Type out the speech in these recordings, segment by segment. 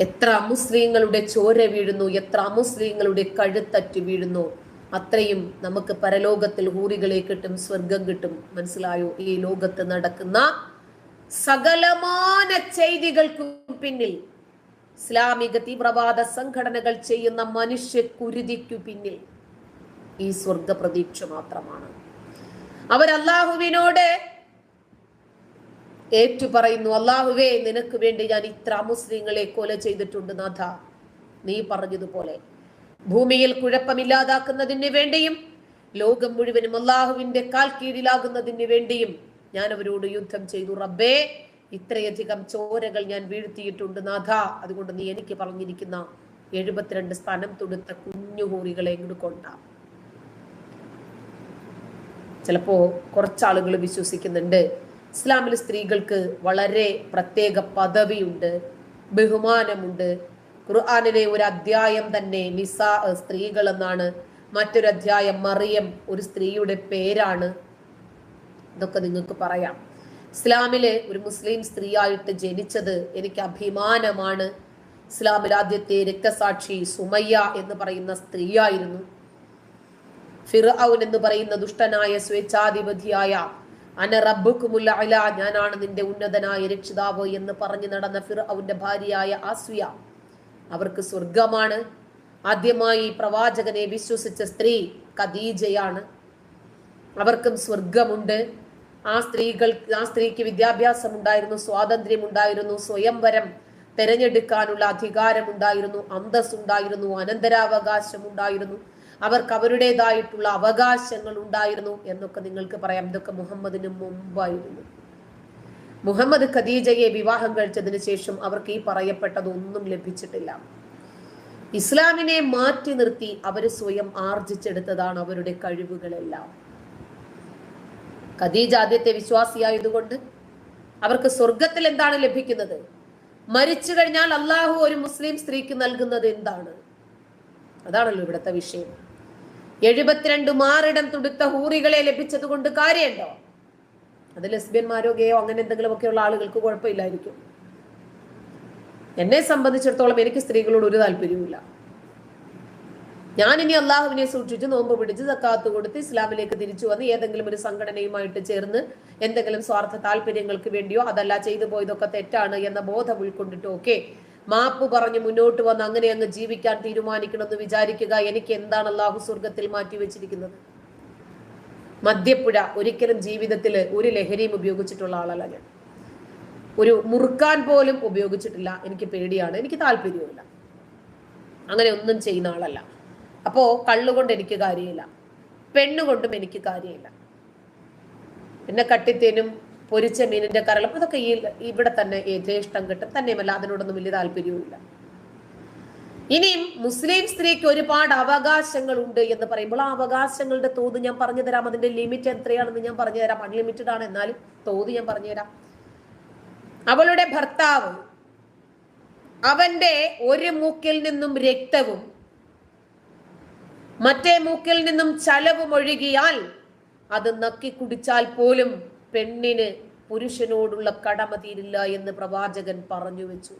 എത്ര അമുസ്ലിങ്ങളുടെ ചോര വീഴുന്നു എത്ര അമുസ്ലിങ്ങളുടെ കഴുത്തറ്റ് വീഴുന്നു. അത്രയും നമുക്ക് പരലോകത്തിൽ ഹൂറികളെ കിട്ടും സ്വർഗം കിട്ടും. മനസ്സിലായോ? ഈ ലോകത്ത് നടക്കുന്ന സകലമാന ചെയ്തികൾക്കും പിന്നിൽ ഇസ്ലാമിക തീവ്രവാദ സംഘടനകൾ ചെയ്യുന്ന മനുഷ്യ കുരുതിക്കു പിന്നിൽ ഈ സ്വർഗ പ്രതീക്ഷ മാത്രമാണ്. അവർ അള്ളാഹുവിനോട് ഏറ്റു പറയുന്നു അള്ളാഹുവേ നിനക്ക് വേണ്ടി ഞാൻ ഇത്ര മുസ്ലിങ്ങളെ കൊല ചെയ്തിട്ടുണ്ട് നാഥ. നീ പറഞ്ഞതുപോലെ. ഭൂമിയിൽ കുഴപ്പമില്ലാതാക്കുന്നതിന് വേണ്ടിയും ലോകം മുഴുവനും അള്ളാഹുവിന്റെ കാൽ കീഴിലാകുന്നതിന് വേണ്ടിയും ഞാൻ അവരോട് യുദ്ധം ചെയ്തു. റബ്ബേ ഇത്രയധികം ചോരകൾ ഞാൻ വീഴ്ത്തിയിട്ടുണ്ട് നാഥ. അതുകൊണ്ട് നീ എനിക്ക് പറഞ്ഞിരിക്കുന്ന എഴുപത്തിരണ്ട് സ്ഥാനം തൊടുത്ത കുഞ്ഞുകൂറികളെ ഇങ്ങോട്ട് കൊണ്ടാം. ചിലപ്പോ കുറച്ചാളുകൾ വിശ്വസിക്കുന്നുണ്ട് ഇസ്ലാമിൽ സ്ത്രീകൾക്ക് വളരെ പ്രത്യേക പദവിയുണ്ട് ബഹുമാനമുണ്ട്. ഖുർആാനിലെ ഒരു അധ്യായം തന്നെ നിസാ സ്ത്രീകൾ എന്നാണ്. മറ്റൊരു അധ്യായം മറിയം ഒരു സ്ത്രീയുടെ പേരാണ്. ഇതൊക്കെ നിങ്ങൾക്ക് പറയാം. ഇസ്ലാമിലെ ഒരു മുസ്ലിം സ്ത്രീയായിട്ട് ജനിച്ചത് എനിക്ക് അഭിമാനമാണ്. ഇസ്ലാമിൽ ആദ്യത്തെ രക്തസാക്ഷി സുമയ്യ എന്ന് പറയുന്ന സ്ത്രീയായിരുന്നു. ഫിർഔൻ എന്ന് പറയുന്ന ദുഷ്ടനായ സ്വേച്ഛാധിപതിയായ അന ഞാനാണ് നിന്റെ ഉന്നതനായ രക്ഷിതാവ് എന്ന് പറഞ്ഞു നടന്ന ഫിർ അവന്റെ ഭാര്യയായ ആസ്വിയ. അവർക്ക് സ്വർഗമാണ് ആദ്യമായി പ്രവാചകനെ വിശ്വസിച്ച സ്ത്രീ ഖദീജയാണ്. അവർക്കും സ്വർഗമുണ്ട് ആ സ്ത്രീകൾ ആ സ്ത്രീക്ക് വിദ്യാഭ്യാസം ഉണ്ടായിരുന്നു സ്വാതന്ത്ര്യം ഉണ്ടായിരുന്നു സ്വയംവരം തെരഞ്ഞെടുക്കാനുള്ള അധികാരമുണ്ടായിരുന്നു അന്തസ് ഉണ്ടായിരുന്നു അനന്തരാവകാശം ഉണ്ടായിരുന്നു അവർക്ക് അവരുടേതായിട്ടുള്ള അവകാശങ്ങൾ ഉണ്ടായിരുന്നു എന്നൊക്കെ നിങ്ങൾക്ക് പറയാം. ഇതൊക്കെ മുഹമ്മദിന് മുമ്പായിരുന്നു. മുഹമ്മദ് ഖദീജയെ വിവാഹം കഴിച്ചതിന് ശേഷം അവർക്ക് ഈ പറയപ്പെട്ടതൊന്നും ലഭിച്ചിട്ടില്ല. ഇസ്ലാമിനെ മാറ്റി നിർത്തി അവർ സ്വയം ആർജിച്ചെടുത്തതാണ് അവരുടെ കഴിവുകളെല്ലാം. ഖദീജ ആദ്യത്തെ വിശ്വാസിയായതുകൊണ്ട് അവർക്ക് സ്വർഗത്തിൽ എന്താണ് ലഭിക്കുന്നത്? മരിച്ചു കഴിഞ്ഞാൽ അള്ളാഹു ഒരു മുസ്ലിം സ്ത്രീക്ക് നൽകുന്നത് എന്താണ്? അതാണല്ലോ ഇവിടുത്തെ വിഷയം. എഴുപത്തിരണ്ട് മാറിടം തുടുത്ത ഹൂറികളെ ലഭിച്ചത് കൊണ്ട് കാര്യമുണ്ടോ? അത് ലെസ്ബിയന്മാരോ ഗേയോ അങ്ങനെ എന്തെങ്കിലും ഒക്കെ ഉള്ള ആളുകൾക്ക് കുഴപ്പമില്ലായിരിക്കും. എന്നെ സംബന്ധിച്ചിടത്തോളം എനിക്ക് സ്ത്രീകളോട് ഒരു താല്പര്യവുമില്ല. ഞാൻ ഇനി അള്ളാഹുവിനെ സൂക്ഷിച്ച് നോമ്പ് പിടിച്ച് സക്കാത്ത് കൊടുത്ത് ഇസ്ലാമിലേക്ക് തിരിച്ചു വന്ന് ഏതെങ്കിലും ഒരു സംഘടനയുമായിട്ട് ചേർന്ന് എന്തെങ്കിലും സ്വാർത്ഥ താല്പര്യങ്ങൾക്ക് വേണ്ടിയോ അതല്ല ചെയ്തു പോയതൊക്കെ തെറ്റാണ് എന്ന ബോധം ഉൾക്കൊണ്ടിട്ടോ ഒക്കെ മാപ്പ് പറഞ്ഞ് മുന്നോട്ട് വന്ന് അങ്ങനെ അങ്ങ് ജീവിക്കാൻ തീരുമാനിക്കണമെന്ന് വിചാരിക്കുക എനിക്ക് എന്താണ് അള്ളാഹു സ്വർഗത്തിൽ മാറ്റി വെച്ചിരിക്കുന്നത്? മദ്യപ്പുഴ ഒരിക്കലും ജീവിതത്തിൽ ഒരു ലഹരിയും ഉപയോഗിച്ചിട്ടുള്ള ആളല്ല ഞാൻ. ഒരു മുറുക്കാൻ പോലും ഉപയോഗിച്ചിട്ടില്ല. എനിക്ക് പേടിയാണ്. എനിക്ക് താല്പര്യവുമില്ല. അങ്ങനെ ഒന്നും ചെയ്യുന്ന ആളല്ല. അപ്പോ കള്ളുകൊണ്ട് എനിക്ക് കാര്യമില്ല. പെണ്ണുകൊണ്ടും എനിക്ക് കാര്യമില്ല. എന്നെ കട്ടിത്തേനും പൊരിച്ച മീനിന്റെ കരളും അതൊക്കെ ഈ ഇവിടെ തന്നെ യഥേഷ്ടം കിട്ടും. തന്നെയുമല്ല അതിനോടൊന്നും വലിയ താല്പര്യവുമില്ല. ഇനിയും മുസ്ലിം സ്ത്രീക്ക് ഒരുപാട് അവകാശങ്ങൾ ഉണ്ട് എന്ന് പറയുമ്പോൾ ആ അവകാശങ്ങളുടെ തോത് ഞാൻ പറഞ്ഞു തരാം. അതിന്റെ ലിമിറ്റ് എത്രയാണെന്ന് ഞാൻ പറഞ്ഞു തരാം. അൺലിമിറ്റഡ് ആണ്. എന്നാലും തോത് ഞാൻ പറഞ്ഞു തരാം. അവളുടെ ഭർത്താവ് അവന്റെ ഒരു മൂക്കിൽ നിന്നും രക്തവും മറ്റേ മൂക്കിൽ നിന്നും ചലവും ഒഴുകിയാൽ അത് നക്കി കുടിച്ചാൽ പോലും പെണ്ണിന് പുരുഷനോടുള്ള കടമ തീരില്ല എന്ന് പ്രവാചകൻ പറഞ്ഞു വെച്ചു.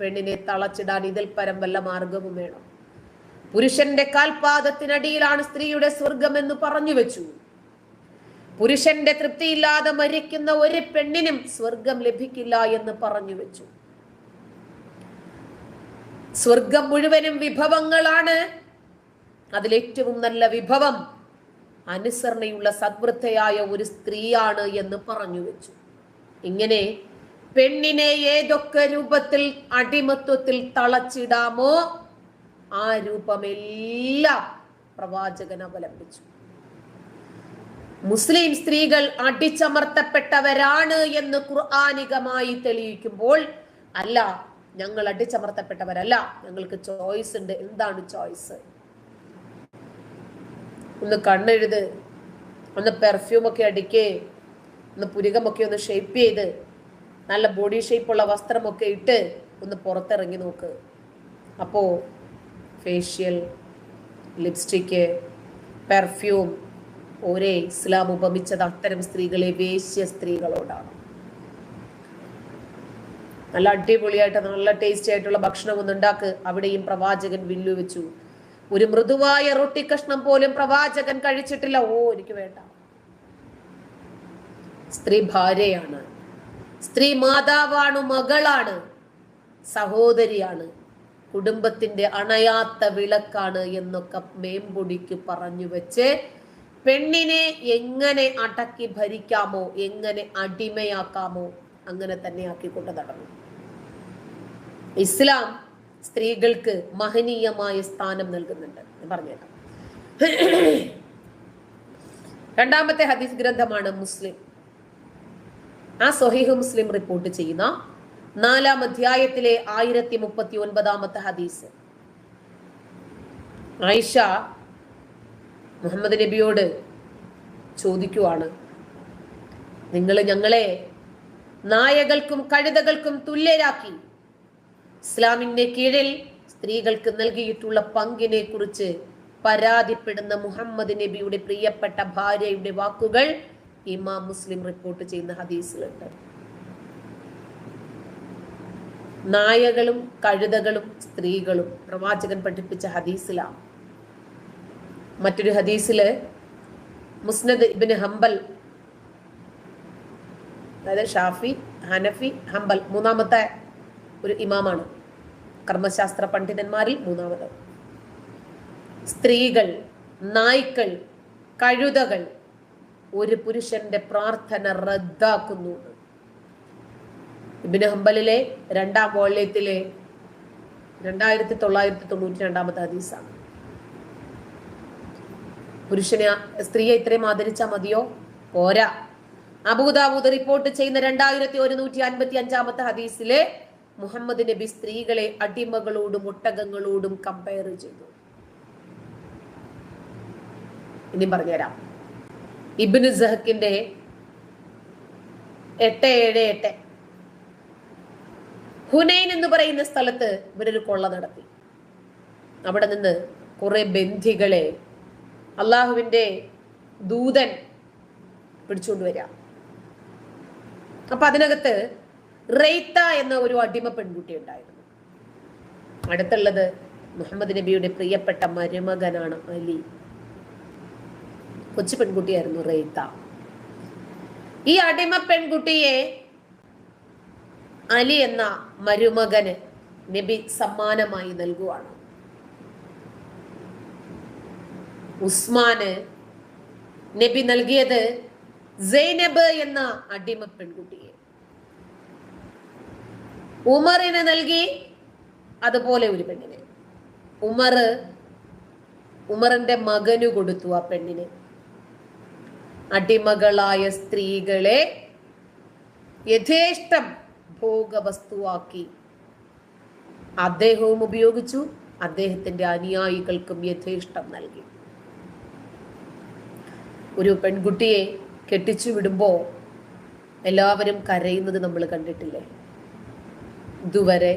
പെണ്ണിനെ തളച്ചിടാൻ ഇതിൽ പരം വല്ല മാർഗവും വേണം? പുരുഷന്റെ കാൽപാദത്തിനടിയിലാണ് സ്ത്രീയുടെ സ്വർഗം എന്ന് പറഞ്ഞു വെച്ചു. പുരുഷന്റെ തൃപ്തിയില്ലാതെ മരിക്കുന്ന ഒരു പെണ്ണിനും സ്വർഗം ലഭിക്കില്ല എന്ന് പറഞ്ഞു വെച്ചു. സ്വർഗം മുഴുവനും വിഭവങ്ങളാണ്. അതിലേറ്റവും നല്ല വിഭവം അനുസരണയുള്ള സദ്വൃദ്ധയായ ഒരു സ്ത്രീയാണ് എന്ന് പറഞ്ഞു വെച്ചു. ഇങ്ങനെ പെണ്ണിനെ ഏതൊക്കെ രൂപത്തിൽ അടിമത്വത്തിൽ തളച്ചിടാമോ ആ രൂപമെല്ലാം പ്രവാചകൻ അവലംബിച്ചു. മുസ്ലിം സ്ത്രീകൾ അടിച്ചമർത്തപ്പെട്ടവരാണ് എന്ന് ഖുർആാനികമായി തെളിയിക്കുമ്പോൾ അല്ല ഞങ്ങൾ അടിച്ചമർത്തപ്പെട്ടവരല്ല ഞങ്ങൾക്ക് ചോയ്സ് ഉണ്ട്. എന്താണ് ചോയ്സ്? ഒന്ന് കണ്ണെഴുത് ഒന്ന് പെർഫ്യൂമൊക്കെ അടിക്കേ ഒന്ന് പുരികമൊക്കെ ഒന്ന് ഷേപ്പ് ചെയ്ത് നല്ല ബോഡി ഷേപ്പുള്ള വസ്ത്രമൊക്കെ ഇട്ട് ഒന്ന് പുറത്തിറങ്ങി നോക്ക്. അപ്പോൾ ഫേഷ്യൽ ലിപ്സ്റ്റിക്ക് പെർഫ്യൂം ഒരേ ഇസ്ലാം ഉപമിച്ചത് അത്തരം സ്ത്രീകളെ വേശ്യ സ്ത്രീകളോടാണ്. നല്ല അടിപൊളിയായിട്ട് നല്ല ടേസ്റ്റി ആയിട്ടുള്ള ഭക്ഷണം ഒന്ന് ഉണ്ടാക്ക്. അവിടെയും പ്രവാചകൻ വില്ലു വെച്ചു ഒരു മൃദുവായ റൊട്ടി കഷ്ണം പോലും പ്രവാചകൻ കഴിച്ചിട്ടില്ല. ഓ എനിക്ക് വേണ്ട. സ്ത്രീ ഭാര്യയാണ്. സ്ത്രീ മാതാവാണ് മകളാണ് സഹോദരിയാണ്. കുടുംബത്തിന്റെ അണയാത്ത വിളക്കാണ് എന്നൊക്കെ മേമ്പൊടിക്ക് പറഞ്ഞു വെച്ച് പെണ്ണിനെ എങ്ങനെ അടക്കി ഭരിക്കാമോ എങ്ങനെ അടിമയാക്കാമോ അങ്ങനെ തന്നെ ആക്കിക്കൊണ്ട് നടന്നു. ഇസ്ലാം സ്ത്രീകൾക്ക് മഹനീയമായ സ്ഥാനം നൽകുന്നുണ്ട്. ഞാൻ പറഞ്ഞുതരാം രണ്ടാമത്തെ ഹദീസ് ഗ്രന്ഥമാണ് മുസ്ലിം. ആ സൊഹീഹ് മുസ്ലിം റിപ്പോർട്ട് ചെയ്യുന്ന നാലാം അധ്യായത്തിലെ ആയിരത്തി മുപ്പത്തി ഒൻപതാമത്തെ ഹദീസ്. ആയിഷ മുഹമ്മദ് നബിയോട് ചോദിക്കുവാണ് നിങ്ങൾ ഞങ്ങളെ നായകൾക്കും കഴുതകൾക്കും തുല്യരാക്കി ഇസ്ലാമിന്റെ കീഴിൽ സ്ത്രീകൾക്ക് നൽകിയിട്ടുള്ള പങ്കിനെ കുറിച്ച് പരാതിപ്പെടുന്ന മുഹമ്മദ് നബിയുടെ പ്രിയപ്പെട്ട ഭാര്യയുടെ വാക്കുകൾ ഇമാം മുസ്ലിം റിപ്പോർട്ട് ചെയ്യുന്ന ഹദീസിലുണ്ട്. നായകളും കഴുതകളും സ്ത്രീകളും പ്രവാചകൻ പഠിപ്പിച്ച ഹദീസിലാണ്. മറ്റൊരു ഹദീസിൽ മുസ്നദ് ഇബിന് ഹംബൽ അതായത് ഷാഫി ഹനഫി ഹംബൽ മൂന്നാമത്തെ ഒരു ഇമാമാണ്. കർമ്മശാസ്ത്ര പണ്ഡിതന്മാരിൽ മൂന്നാമത്. സ്ത്രീകൾ നായ്ക്കൾ കഴുതകൾ ഒരു പുരുഷന്റെ പ്രാർത്ഥന റദ്ദാക്കുന്നു. ഇബിന് ഹംബലിലെ രണ്ടാം വോള്യത്തിലെ രണ്ടായിരത്തി തൊള്ളായിരത്തി തൊണ്ണൂറ്റി രണ്ടാമത്തെ ഹദീസാണ്. പുരുഷനെ സ്ത്രീയെ ഇത്രയും ആദരിച്ചാൽ മതിയോ? പോരാ. അബൂദാബൂദ് റിപ്പോർട്ട് ചെയ്യുന്ന രണ്ടായിരത്തി ഒരുന്നൂറ്റി അൻപത്തി അഞ്ചാമത്തെ ഹദീസിലെ മുഹമ്മദ് നബി സ്ത്രീകളെ അടിമകളോടും ഒട്ടകങ്ങളോടും കമ്പയർ ചെയ്തു. ഇനി പറഞ്ഞുതരാം. ഇബിന് സഹക്കിന്റെ എട്ട് ഏഴ് എട്ട്. ഹുനൈൻ എന്ന് പറയുന്ന സ്ഥലത്ത് ഇവരൊരു കൊള്ള നടത്തി. അവിടെ നിന്ന് കുറെ ബന്ധികളെ അള്ളാഹുവിന്റെ ദൂതൻ പിടിച്ചുകൊണ്ടുവരാം അപ്പൊ അതിനകത്ത് റെയ്ത്ത എന്ന ഒരു അടിമ പെൺകുട്ടി ഉണ്ടായിരുന്നു. അടുത്തുള്ളത് മുഹമ്മദ് നബിയുടെ പ്രിയപ്പെട്ട മരുമകനാണ് അലി. കൊച്ചു പെൺകുട്ടിയായിരുന്നു റെയ്ത്ത. ഈ അടിമ പെൺകുട്ടിയെ അലി എന്ന മരുമകന് നബി സമ്മാനമായി നൽകുവാണ്. ഉസ്മാന് നബി നൽകിയത് സൈനബ് എന്ന അടിമ പെൺകുട്ടിയെ. ഉമറിന് നൽകി അതുപോലെ ഒരു പെണ്ണിനെ. ഉമർ ഉമറിന്റെ മകനു കൊടുത്തു ആ പെണ്ണിന്. അടിമകളായ സ്ത്രീകളെ യഥേഷ്ടം ഭോഗവസ്തുവാക്കി അദ്ദേഹവും ഉപയോഗിച്ചു അദ്ദേഹത്തിന്റെ അനുയായികൾക്കും യഥേഷ്ടം നൽകി. ഒരു പെൺകുട്ടിയെ കെട്ടിച്ചു വിടുമ്പോ എല്ലാവരും കരയുന്നത് നമ്മൾ കണ്ടിട്ടില്ലേ? ഇതുവരെ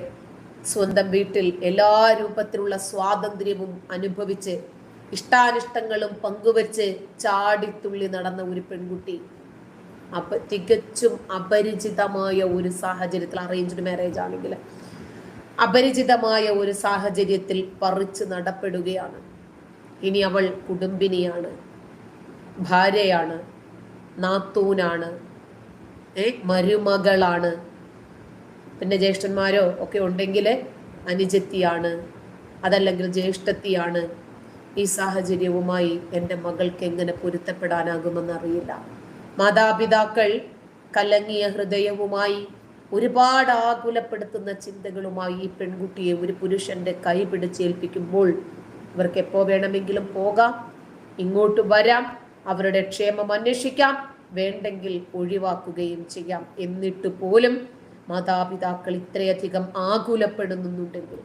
സ്വന്തം വീട്ടിൽ എല്ലാ രൂപത്തിലുള്ള സ്വാതന്ത്ര്യവും അനുഭവിച്ച് ഇഷ്ടാനിഷ്ടങ്ങളും പങ്കുവച്ച് ചാടിത്തുള്ളി നടന്ന ഒരു പെൺകുട്ടി. അപ്പൊ തികച്ചും അപരിചിതമായ ഒരു സാഹചര്യത്തിൽ അറേഞ്ച്ഡ് മാരേജ് ആണെങ്കിൽ അപരിചിതമായ ഒരു സാഹചര്യത്തിൽ പറിച്ചു നടപ്പെടുകയാണ്. ഇനി അവൾ കുടുംബിനിയാണ് ഭാര്യയാണ് നാത്തൂനാണ് ഏ മരുമകളാണ് പിന്നെ ജ്യേഷ്ഠന്മാരോ ഒക്കെ ഉണ്ടെങ്കിൽ അനുജത്തിയാണ് അതല്ലെങ്കിൽ ജ്യേഷ്ഠത്തിയാണ് ഈ സാഹചര്യവുമായി എന്റെ മകൾക്ക് എങ്ങനെ പൊരുത്തപ്പെടാനാകുമെന്ന് അറിയില്ല മാതാപിതാക്കൾ കലങ്ങിയ ഹൃദയവുമായി ഒരുപാട് ആകുലപ്പെടുത്തുന്ന ചിന്തകളുമായി ഈ പെൺകുട്ടിയെ ഒരു പുരുഷന്റെ കൈ പിടിച്ചേൽപ്പിക്കുമ്പോൾ ഇവർക്ക് എപ്പോ വേണമെങ്കിലും പോകാം ഇങ്ങോട്ട് വരാം അവരുടെ ക്ഷേമം അന്വേഷിക്കാം വേണ്ടെങ്കിൽ ഒഴിവാക്കുകയും ചെയ്യാം. എന്നിട്ട് പോലും മാതാപിതാക്കൾ ഇത്രയധികം ആകുലപ്പെടുന്നുണ്ടെങ്കിൽ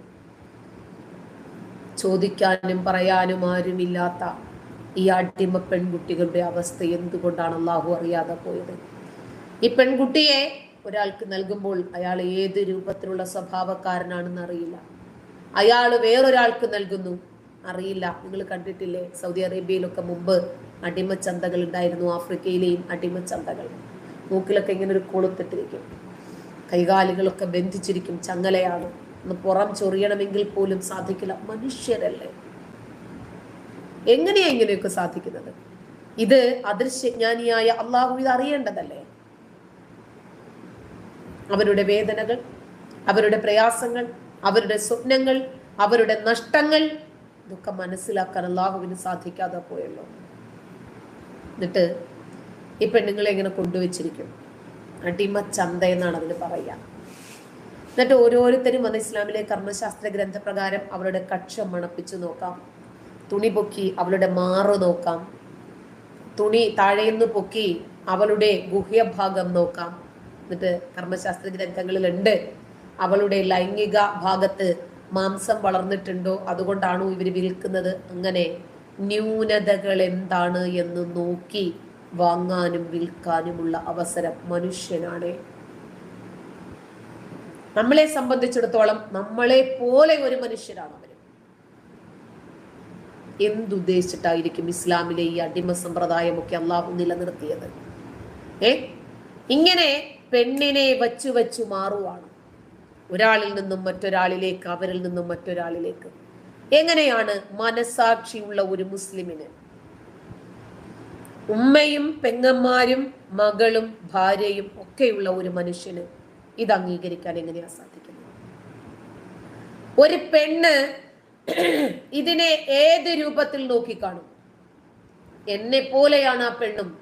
ചോദിക്കാനും പറയാനും ആരുമില്ലാത്ത ഈ അടിമ പെൺകുട്ടികളുടെ അവസ്ഥ എന്തുകൊണ്ടാണ് അള്ളാഹു അറിയാതെ പോയത്? ഈ പെൺകുട്ടിയെ ഒരാൾക്ക് നൽകുമ്പോൾ അയാൾ ഏത് രൂപത്തിലുള്ള സ്വഭാവക്കാരനാണെന്ന് അറിയില്ല. അയാൾ വേറൊരാൾക്ക് നൽകുന്നു അറിയില്ല. നിങ്ങൾ കണ്ടിട്ടില്ലേ? സൗദി അറേബ്യയിലൊക്കെ മുമ്പ് അടിമച്ചന്തകൾ ഉണ്ടായിരുന്നു. ആഫ്രിക്കയിലെയും അടിമച്ചന്തകൾ. മൂക്കിലൊക്കെ ഇങ്ങനെ ഒരു കൊളുത്തിട്ടിരിക്കും കൈകാലുകളൊക്കെ ബന്ധിച്ചിരിക്കും ചങ്ങലയാണ്. ഒന്ന് പുറം ചൊറിയണമെങ്കിൽ പോലും സാധിക്കില്ല. മനുഷ്യരല്ലേ? എങ്ങനെയാ ഇങ്ങനെയൊക്കെ സാധിക്കുന്നത്? ഇത് അദൃശ്യജ്ഞാനിയായ അള്ളാഹു ഇത് അറിയേണ്ടതല്ലേ? അവരുടെ വേദനകൾ അവരുടെ പ്രയാസങ്ങൾ അവരുടെ സ്വപ്നങ്ങൾ അവരുടെ നഷ്ടങ്ങൾ ഇതൊക്കെ മനസ്സിലാക്കാൻ അള്ളാഹുവിന് സാധിക്കാതെ പോയല്ലോ. എന്നിട്ട് ഈ പെണ്ണുങ്ങളെ ഇങ്ങനെ കൊണ്ടുവച്ചിരിക്കും? അടിമ ചന്ത എന്നാണ് അതിന് പറയുക എന്നിട്ട് ഓരോരുത്തരും വന്ന് ഇസ്ലാമിലെ കർമ്മശാസ്ത്ര ഗ്രന്ഥപ്രകാരം അവരുടെ കക്ഷം മണപ്പിച്ചു നോക്കാം. തുണി പൊക്കി അവളുടെ മാറ് നോക്കാം. തുണി താഴെയെന്ന് പൊക്കി അവളുടെ ഗുഹ്യഭാഗം നോക്കാം. എന്നിട്ട് കർമ്മശാസ്ത്ര ഗ്രന്ഥങ്ങളിലുണ്ട്. അവളുടെ ലൈംഗിക ഭാഗത്ത് മാംസം വളർന്നിട്ടുണ്ടോ? അതുകൊണ്ടാണോ ഇവർ വിൽക്കുന്നത്? അങ്ങനെ ന്യൂനതകൾ എന്താണ് എന്ന് നോക്കി വാങ്ങാനും വിൽക്കാനുമുള്ള അവസരം മനുഷ്യനാണ്. നമ്മളെ സംബന്ധിച്ചിടത്തോളം നമ്മളെ പോലെ ഒരു മനുഷ്യരാണ് അവർ എന്തുദ്ദേശിച്ചിട്ടായിരിക്കും ഇസ്ലാമിലെ ഈ അടിമ സമ്പ്രദായമൊക്കെ അള്ളാഹു നിലനിർത്തിയത്? ഏ? ഇങ്ങനെ പെണ്ണിനെ വച്ചു വച്ചു മാറുവാണ്. ഒരാളിൽ നിന്നും മറ്റൊരാളിലേക്ക് അവരിൽ നിന്നും മറ്റൊരാളിലേക്ക്. എങ്ങനെയാണ് മനസാക്ഷിയുള്ള ഒരു മുസ്ലിമിന് ഉമ്മയും പെങ്ങന്മാരും മകളും ഭാര്യയും ഒക്കെയുള്ള ഒരു മനുഷ്യന് ഇത് അംഗീകരിക്കാൻ എങ്ങനെയാ സാധിക്കുന്നത്? ഒരു പെണ്ണ് ഇതിനെ ഏത് രൂപത്തിൽ നോക്കിക്കാണും? എന്നെ പോലെയാണ് ആ പെണ്ണും.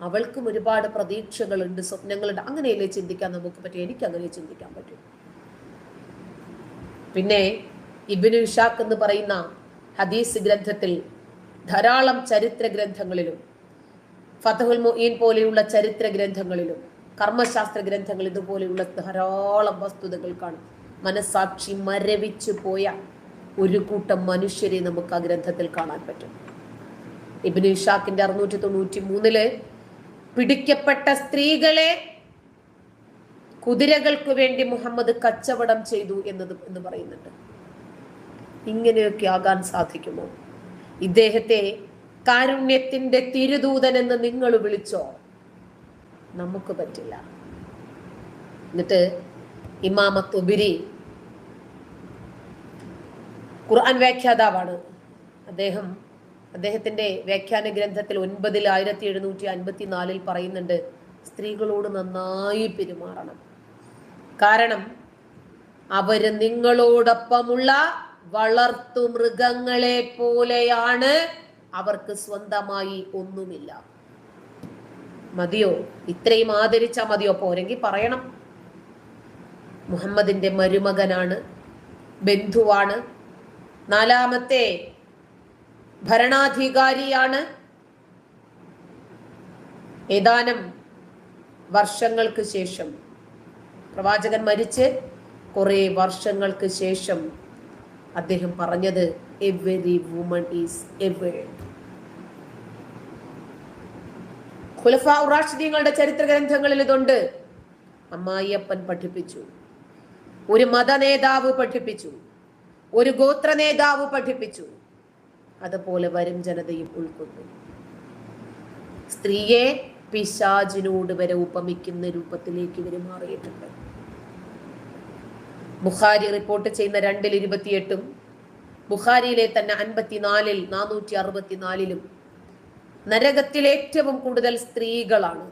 അവൾക്കും ഒരുപാട് പ്രതീക്ഷകളുണ്ട് സ്വപ്നങ്ങളുണ്ട്. അങ്ങനെയല്ലേ ചിന്തിക്കാൻ നമുക്ക് പറ്റും? എനിക്ക് അങ്ങനെ ചിന്തിക്കാൻ പറ്റും. പിന്നെ ഇബിനു ഇഷാഖ് എന്ന് പറയുന്ന ഹദീസ് ഗ്രന്ഥത്തിൽ ധാരാളം ചരിത്ര ഗ്രന്ഥങ്ങളിലും ഫതഹുൽ മൊയ്യൻ പോലെയുള്ള ചരിത്ര ഗ്രന്ഥങ്ങളിലും കർമ്മശാസ്ത്ര ഗ്രന്ഥങ്ങൾ ഇതുപോലെയുള്ള ധാരാളം വസ്തുതകൾ കാണും. മനസാക്ഷി മരവിച്ചു പോയ ഒരു കൂട്ടം മനുഷ്യരെ നമുക്ക് ആ ഗ്രന്ഥത്തിൽ കാണാൻ പറ്റും. ഇബിന് ഇഷാക്കിന്റെ അറുന്നൂറ്റി തൊണ്ണൂറ്റി മൂന്നിൽ പിടിക്കപ്പെട്ട സ്ത്രീകളെ കുതിരകൾക്ക് വേണ്ടി മുഹമ്മദ് കച്ചവടം ചെയ്തു എന്നത് എന്ന് പറയുന്നുണ്ട്. ഇങ്ങനെയൊക്കെ ആകാൻ സാധിക്കുമോ? ഇദ്ദേഹത്തെ കാരുണ്യത്തിന്റെ തിരുദൂതൻ എന്ന് നിങ്ങൾ വിളിച്ചോ? നമുക്ക് പറ്റില്ല. എന്നിട്ട് ഇമാമത്തുബിരി ഖുർആൻ വ്യാഖ്യാതാവാണ്. അദ്ദേഹം അദ്ദേഹത്തിന്റെ വ്യാഖ്യാന ഗ്രന്ഥത്തിൽ ഒൻപതിൽ ആയിരത്തി എഴുന്നൂറ്റി അൻപത്തി നാലിൽ പറയുന്നുണ്ട് സ്ത്രീകളോട് നന്നായി പെരുമാറണം. കാരണം അവർ നിങ്ങളോടൊപ്പമുള്ള വളർത്തു മൃഗങ്ങളെ പോലെയാണ് അവർക്ക് സ്വന്തമായി ഒന്നുമില്ല. മതിയോ? ഇത്രയും ആദരിച്ച മതിയോ? പോരെങ്കിൽ പറയണം. മുഹമ്മദിന്റെ മരുമകനാണ് ബന്ധുവാണ് നാലാമത്തെ ഭരണാധികാരിയാണ്. ഏതാനും വർഷങ്ങൾക്ക് ശേഷം പ്രവാചകൻ മരിച്ച് കുറെ വർഷങ്ങൾക്ക് ശേഷം അദ്ദേഹം പറഞ്ഞത് എവരി വുമൺ ഈസ് എവർ ഖുലഫ ഉറാഷിദീങ്ങളുടെ ചരിത്ര ഗ്രന്ഥങ്ങളിൽ ഇതുണ്ട്. അമ്മായിയപ്പൻ പഠിപ്പിച്ചു. ഒരു മത നേതാവ് പഠിപ്പിച്ചു. ഒരു ഗോത്ര നേതാവ് പഠിപ്പിച്ചു. അതുപോലെ വരും ജനതയും ഉൾക്കൊണ്ടു സ്ത്രീയെ പിശാജിനോട് വരെ ഉപമിക്കുന്ന രൂപത്തിലേക്ക് ഇവർ മാറിയിട്ടുണ്ട്. ബുഖാരി റിപ്പോർട്ട് ചെയ്യുന്ന രണ്ടിൽ ഇരുപത്തിയെട്ടും ബുഖാരിയിലെ തന്നെ അൻപത്തിനാലിൽ നാനൂറ്റി അറുപത്തിനാലിലും നരകത്തിൽ ഏറ്റവും കൂടുതൽ സ്ത്രീകളാണ്.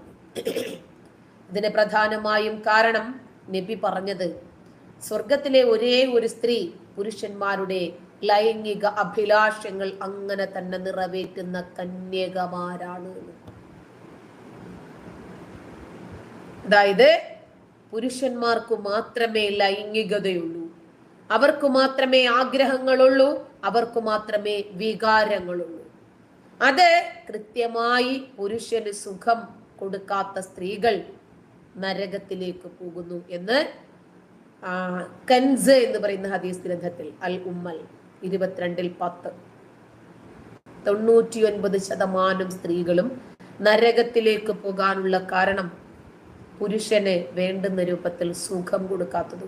ഇതിന് പ്രധാനമായും കാരണം നബി പറഞ്ഞത് സ്വർഗത്തിലെ ഒരേ ഒരു സ്ത്രീ പുരുഷന്മാരുടെ ലൈംഗിക അഭിലാഷങ്ങൾ അങ്ങനെ തന്നെ നിറവേറ്റുന്ന കന്യകമാരാണ്. അതായത് പുരുഷന്മാർക്ക് മാത്രമേ ലൈംഗികതയുള്ളൂ അവർക്ക് മാത്രമേ ആഗ്രഹങ്ങളുള്ളൂ അവർക്ക് മാത്രമേ വികാരങ്ങളുള്ളൂ. അത് കൃത്യമായി പുരുഷന് സുഖം കൊടുക്കാത്ത സ്ത്രീകൾ നരകത്തിലേക്ക് പോകുന്നു എന്ന് കൻസ് എന്ന് പറയുന്ന ഹദീസ് ഗ്രന്ഥത്തിൽ അൽ ഉമ്മൽ ഇരുപത്തിരണ്ടിൽ പത്ത്. തൊണ്ണൂറ്റി ഒൻപത് ശതമാനം സ്ത്രീകളും നരകത്തിലേക്ക് പോകാനുള്ള കാരണം പുരുഷന് വേണ്ടുന്ന രൂപത്തിൽ സുഖം കൊടുക്കാത്തത്